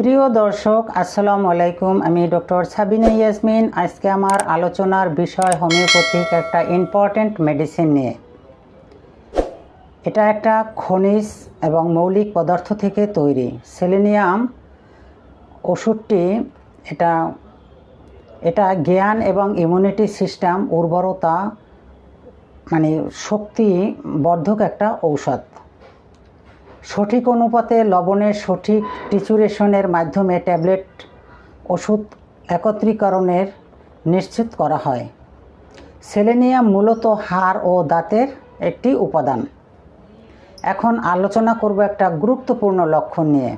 প্রিয় দর্শক, আসসালামু আলাইকুম। আমি ডক্টর সাবিনা ইয়াসমিন। আজকে আমার আলোচনার বিষয় হোমিওপ্যাথিক, একটা ইম্পর্ট্যান্ট মেডিসিন নিয়ে। এটা একটা খনিজ এবং মৌলিক পদার্থ থেকে তৈরি। সেলেনিয়াম ওষুধটি, এটা এটা জ্ঞান এবং ইমিউনিটি সিস্টেম উর্বরতা মানে শক্তি বর্ধক একটা ঔষধ। সঠিক অনুপাতে লবণের সঠিক টিচুরেশনের মাধ্যমে ট্যাবলেট ওষুধ একত্রীকরণের নিশ্চিত করা হয়। সেলেনিয়াম মূলত হাড় ও দাঁতের একটি উপাদান। এখন আলোচনা করব একটা গুরুত্বপূর্ণ লক্ষণ নিয়ে।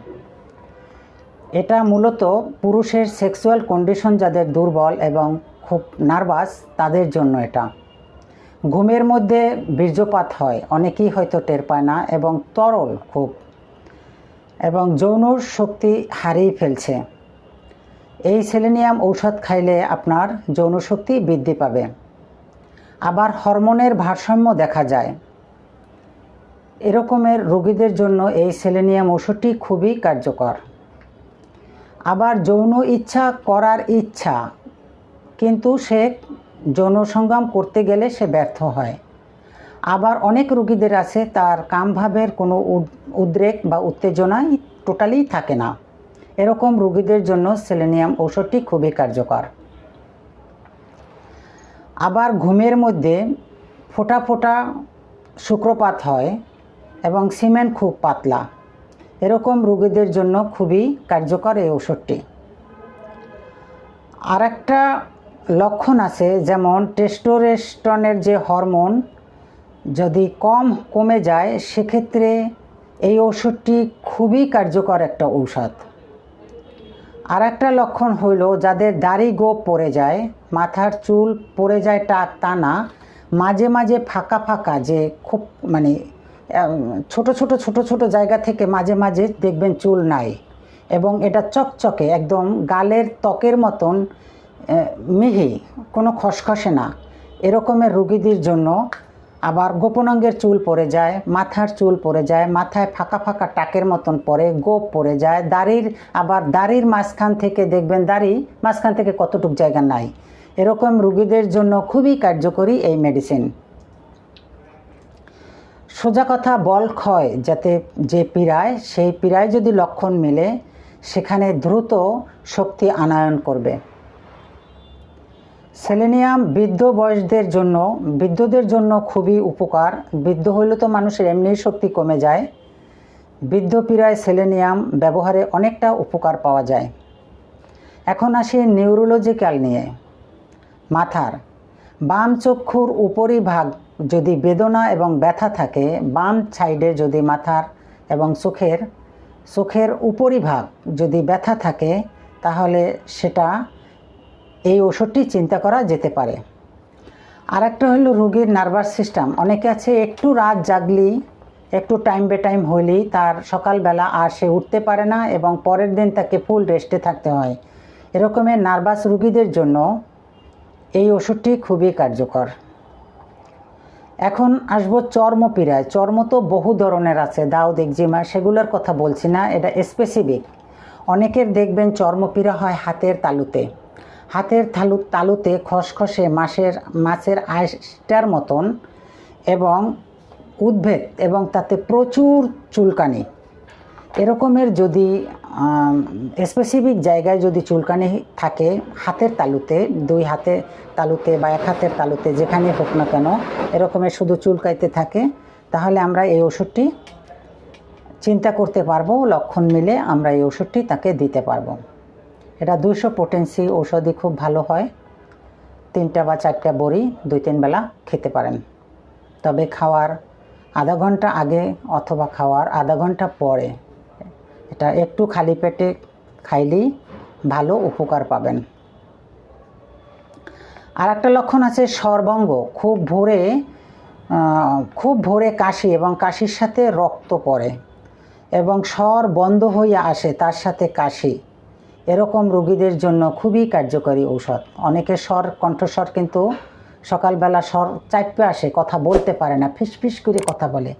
এটা মূলত পুরুষের সেক্সুয়াল কন্ডিশন যাদের দুর্বল এবং খুব নার্ভাস তাদের জন্য এটা। ঘুমের মধ্যে বীর্যপাত হয়, অনেকেই হয়তো টের পায় না এবং তরল খুব। এবং যৌন শক্তি হারিয়ে ফেলছে। এই সেলেনিয়াম ঔষধ খাইলে আপনার যৌন শক্তি বৃদ্ধি পাবে। আবার হরমোনের ভারসাম্য দেখা যায়। এরকমের রোগীদের জন্য এই সেলেনিয়াম ওষুধটি খুবই কার্যকর। আবার যৌন ইচ্ছা করার ইচ্ছা, কিন্তু সে যৌন সংগ্রাম করতে গেলে সে ব্যর্থ হয়। আবার অনেক রুগীদের আছে, তার কামভাবের কোনো উদ্রেক বা উত্তেজনাই টোটালি থাকে না। এরকম রুগীদের জন্য সেলেনিয়াম ঔষধটি খুবই কার্যকর। আবার ঘুমের মধ্যে ফোটা ফোটা শুক্রপাত হয় এবং সিমেন্ট খুব পাতলা। এরকম রোগীদের জন্য খুবই কার্যকর এই ওষুধটি আর একটা লক্ষণ আছে, যেমন টেস্টোরেস্টনের যে হরমোন যদি কম কমে যায়, সেক্ষেত্রে এই ওষুধটি খুবই কার্যকর একটা ঔষধ। আর একটা লক্ষণ হইল যাদের দাড়ি গোপ পড়ে যায়, মাথার চুল পড়ে যায় টাক তা না মাঝে মাঝে ফাঁকা ফাঁকা যে খুব মানে ছোট ছোট ছোট ছোট জায়গা থেকে মাঝে মাঝে দেখবেন চুল নাই এবং এটা চকচকে, একদম গালের ত্বকের মতন মিহি, কোনো খসখসে না। এরকমের রুগীদের জন্য আবার গোপনাঙ্গের চুল পড়ে যায়, মাথার চুল পড়ে যায়, মাথায় ফাঁকা ফাঁকা টাকের মতন পড়ে, গোপ পড়ে যায়। দাড়ির, আবার দাড়ির মাঝখান থেকে দেখবেন, দাড়ি মাঝখান থেকে কতটুক জায়গা নাই। এরকম রুগীদের জন্য খুবই কার্যকরী এই মেডিসিন। সোজা কথা, বল ক্ষয়, যাতে যে পীড়ায়, সেই পীড়ায় যদি লক্ষণ মিলে, সেখানে দ্রুত শক্তি আনায়ন করবে। সেলেনিয়াম বৃদ্ধ বয়সদের জন্য, বৃদ্ধদের জন্য খুবই উপকার। বৃদ্ধ হইলে তো মানুষের এমনিই শক্তি কমে যায়। বৃদ্ধ পীড়ায় সেলেনিয়াম ব্যবহারে অনেকটা উপকার পাওয়া যায়। এখন আসি নিউরোলজিক্যাল নিয়ে। মাথার, বাম চক্ষুর উপরিভাগ যদি বেদনা এবং ব্যথা থাকে, বাম সাইডে যদি মাথার এবং চোখের চোখের উপরিভাগ যদি ব্যথা থাকে, তাহলে সেটা এই ওষুধটি চিন্তা করা যেতে পারে। আর একটা হলো রোগীর নার্ভাস সিস্টেম। অনেকে আছে একটু রাত জাগলি একটু টাইম বে টাইম হইলেই তার সকালবেলা আর সে উঠতে পারে না এবং পরের দিন তাকে ফুল রেস্টে থাকতে হয়। এরকমের নার্ভাস রুগীদের জন্য এই ওষুধটি খুবই কার্যকর। এখন আসব চর্মপীড়ায়। চর্ম তো বহু ধরনের আছে দাউদ একজিমা সেগুলোর কথা বলছি না, এটা স্পেসিফিক অনেকের দেখবেন চর্মপীড়া হয় হাতের তালুতে। হাতের তালু তালুতে খসখসে মাসের মাছের আইসটার মতন এবং উদ্ভেদ এবং তাতে প্রচুর চুলকানি। এরকমের যদি স্পেসিফিক জায়গায় যদি চুলকানি থাকে হাতের তালুতে, দুই হাতে তালুতে বা এক হাতের তালুতে যেখানে হোক না কেন এরকমের শুধু চুলকাইতে থাকে, তাহলে আমরা এই ওষুধটি চিন্তা করতে পারব, লক্ষণ মিলে আমরা এই ওষুধটি তাকে দিতে পারব। এটা দুইশো পোটেন্সি ঔষধি খুব ভালো হয়। তিনটা বা চারটা বড়ি দুই তিন বেলা খেতে পারেন। তবে খাওয়ার আধা ঘণ্টা আগে অথবা খাওয়ার আধা ঘণ্টা পরে এটা একটু খালি পেটে খাইলেই ভালো উপকার পাবেন। আর একটা লক্ষণ আছে সর্বঙ্গ। খুব ভোরে খুব ভোরে কাশি এবং কাশির সাথে রক্ত পড়ে এবং স্বর বন্ধ হইয়া আসে, তার সাথে কাশি। এরকম রোগীদের জন্য খুবই কার্যকরী ঔষধ। অনেকে স্বর, কণ্ঠস্বর কিন্তু সকালবেলা স্বর চাইপে আসে, কথা বলতে পারে না, ফিসফিস করে কথা বলে।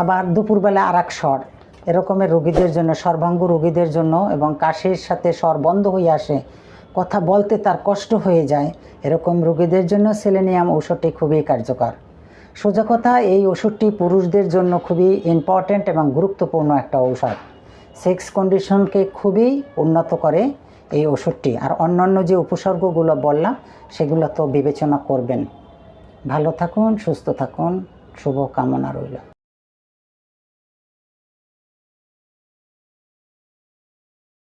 আবার দুপুরবেলা আর এক স্বর, এরকমের রোগীদের জন্য, সর্বাঙ্গ রোগীদের জন্য এবং কাশির সাথে স্বর বন্ধ হয়ে আসে, কথা বলতে তার কষ্ট হয়ে যায়, এরকম রোগীদের জন্য সেলেনিয়াম ঔষধটি খুবই কার্যকর। সোজা কথা, এই ওষুধটি পুরুষদের জন্য খুবই ইম্পর্ট্যান্ট এবং গুরুত্বপূর্ণ একটা ঔষধ। সেক্স কন্ডিশনকে খুবই উন্নত করে এই ওষুধটি। আর অন্যান্য যে উপসর্গগুলো বললাম, সেগুলো তো বিবেচনা করবেন। ভালো থাকুন, সুস্থ থাকুন শুভ কামনা রইল।